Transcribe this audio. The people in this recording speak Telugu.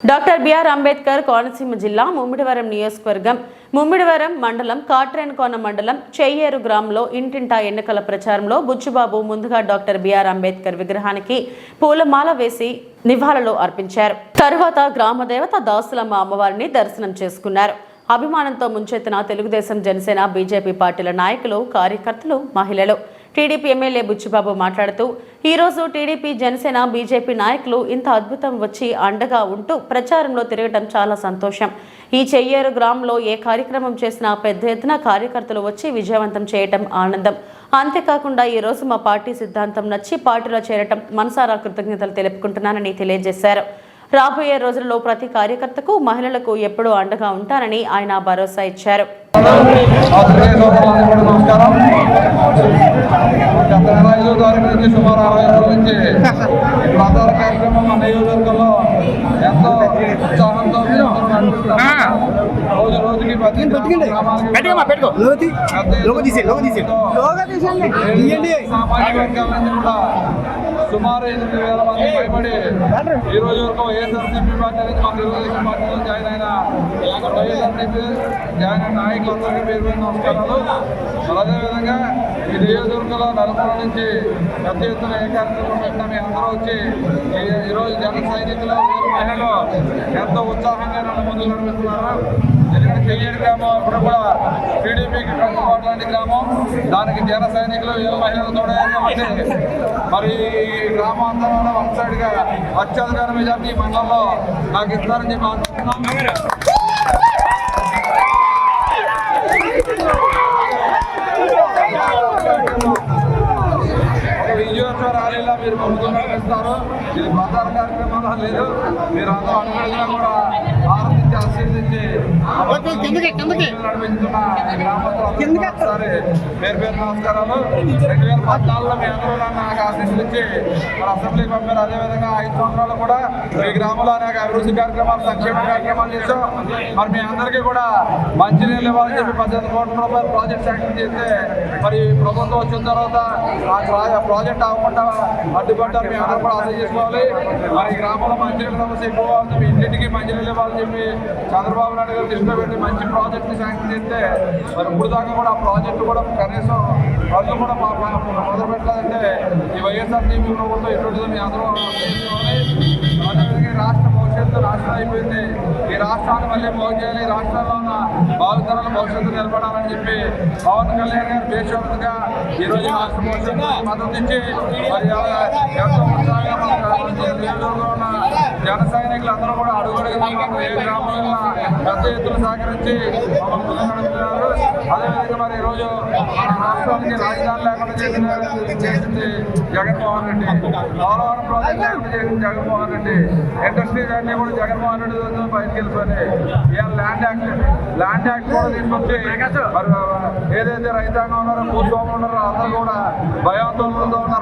డాక్టర్ బిఆర్ అంబేద్కర్ కోనసీమ జిల్లా ముమ్మిడివరం నియోజకవర్గం ముమ్మిడివరం మండలం కాట్రేన్కోన మండలం చెయ్యేరు గ్రామంలో ఇంటింటా ఎన్నికల ప్రచారంలో బుచ్చుబాబు ముందుగా డాక్టర్ బిఆర్ అంబేద్కర్ విగ్రహానికి పూలమాల వేసి నివాళులు అర్పించారు. తరువాత గ్రామ దేవత దాసులమ్మ అమ్మవారిని దర్శనం చేసుకున్నారు. అభిమానంతో ముంచెత్తిన తెలుగుదేశం జనసేన బీజేపీ పార్టీల నాయకులు కార్యకర్తలు మహిళలు. టీడీపీ ఎమ్మెల్యే బుచ్చిబాబు మాట్లాడుతూ ఈరోజు టీడీపీ జనసేన బీజేపీ నాయకులు ఇంత అద్భుతం వచ్చి అండగా ఉంటూ ప్రచారంలో తిరగటం చాలా సంతోషం. ఈ చెయ్యేరు గ్రామంలో ఏ కార్యక్రమం చేసినా పెద్ద ఎత్తున కార్యకర్తలు వచ్చి విజయవంతం చేయటం ఆనందం. అంతేకాకుండా ఈ రోజు మా పార్టీ సిద్ధాంతం నచ్చి పార్టీలో చేరటం మనసారా కృతజ్ఞతలు తెలుపుకుంటున్నానని తెలియజేశారు. రాబోయే రోజుల్లో ప్రతి కార్యకర్తకు మహిళలకు ఎప్పుడూ అండగా ఉంటానని ఆయన భరోసా ఇచ్చారు. నుంచి సుమారు అరవై రోజుల నుంచి ప్రచార కార్యక్రమం మన నియోజకవర్గంలో ఎంతో ఉత్సాహంతో. రోజు రోజుకి సామాజిక వర్గాల నుంచి కూడా సుమారు ఎనిమిది వేల మంది పైబడి ఈ రోజు వరకు వైఎస్ఆర్సీపీ పార్టీ నుంచి మన తెలుగుదేశం పార్టీలో జాయిన్ అయిన వైఎస్ఆర్సీపీ జాయిన్ అయిన నాయకులందరికీ పేరు పేరు నమస్కారాలు. అదేవిధంగా ఈ నియోజకవర్గంలో నలుమూల నుంచి పెద్ద ఎత్తున ఏ కార్యక్రమం పెట్టినా మీ అందరూ వచ్చి ఈ- ఈరోజు జన సైనికులు మహిళలు ఎంతో ఉత్సాహంగా నన్ను ముందుకు నడిపిస్తున్నారు? ఎందుకంటే చెయ్యేరు గ్రామం అప్పుడు కూడా టీడీపీకి కట్టుబాటు లాంటి గ్రామం. దానికి జన సైనికులు వీళ్ళ మహిళలు తోడయ్యారు. కాబట్టి మరి ఈ గ్రామం అంతా కూడా వన్ సైడ్గా అత్యధికార మెజార్టీ మండలంలో నాకు ఇస్తారని చెప్పి ఆశిస్తున్నాం. ఒక మీరు ముందుకు ఇది ప్రచార కార్యక్రమంలో లేదు. మీరు అందరూ అనుకున్నా కూడా ఆనందించి కిందకి, కిందకి. ఒకసారి పేరు పేరు నమస్కారాలు. రెండు వేల పద్నాలుగులో మీ అందరూ నాకు ఆశీస్సులు ఇచ్చి మరి అసెంబ్లీకి పంపారు అదేవిధంగా ఐదు సంవత్సరాలు కూడా మీ గ్రామంలో అనేక అభివృద్ధి కార్యక్రమాలు సంక్షేమ కార్యక్రమాలు చేశాం. మరి మీ అందరికీ కూడా మంచినీళ్ళు ఇవ్వాలని చెప్పి పద్దెనిమిది కోట్ల రూపాయలు ప్రాజెక్ట్ శాంక్షన్ చేస్తే మరి ప్రభుత్వం వచ్చిన తర్వాత ఆ ప్రాజెక్ట్ అవ్వకుండా అడ్డుపడ్డారు. మీ అందరూ కూడా అర్థం చేసుకోవాలి. మరి గ్రామంలో మంచినీళ్ళ సమస్య ఎక్కువ ఉంది మీ ఇంటింటికి మంచినీళ్ళు ఇవ్వాలని చెప్పి చంద్రబాబు నాయుడు గారు దృష్టిలో పెట్టి మంచి ప్రాజెక్ట్ శాంక్షన్ చేస్తే మరి ఇప్పుడు దాకా కూడా ఆ ప్రాజెక్టు కూడా కనీసం పనులు కూడా మా- మొదలు పెట్టాలంటే ఈ వైఎస్ఆర్ టీవీ ప్రభుత్వం ఎటువంటిదో మీ అందరూ అదేవిధంగా రాష్ట్ర భవిష్యత్తు రాష్ట్రం అయిపోయింది. ఈ రాష్ట్రాన్ని మళ్ళీ బాగు చేయాలి. రాష్ట్రంలో ఉన్న భావితరాల భవిష్యత్తు నిలబడాలని చెప్పి పవన్ కళ్యాణ్ గారు దేశవ్యాప్తంగా ఈరోజు రాష్ట్ర భవిష్యత్తు మద్దతు ఇచ్చి మరి ఎంతో ఉత్సాహంగా మన నియోజకవర్గంలో ఉన్న జన సైనికులు అందరూ కూడా అడుగడుగునా మాకు ఏ పెద్ద ఎత్తున సహకరించి మమ్మల్ని అదేవిధంగా మరి ఈరోజు మన రాష్ట్రానికి రాజధాని లేకుండా చేసిన చేసింది జగన్మోహన్ రెడ్డి. పోలవరం ప్రాజెక్ట్ లేకుండా చేసింది జగన్మోహన్ రెడ్డి. ఇండస్ట్రీస్ అన్ని కూడా జగన్మోహన్ రెడ్డి బయటకు వెళ్ళిపోయినాయి ఇవాళ ల్యాండ్ యాక్ట్ ల్యాండ్ యాక్ట్ కూడా తీసుకొచ్చి మరి ఏదైతే రైతాంగం ఉన్నారో భూస్వాములు ఉన్నారో అందరూ కూడా భయాందోళనతో ఉన్న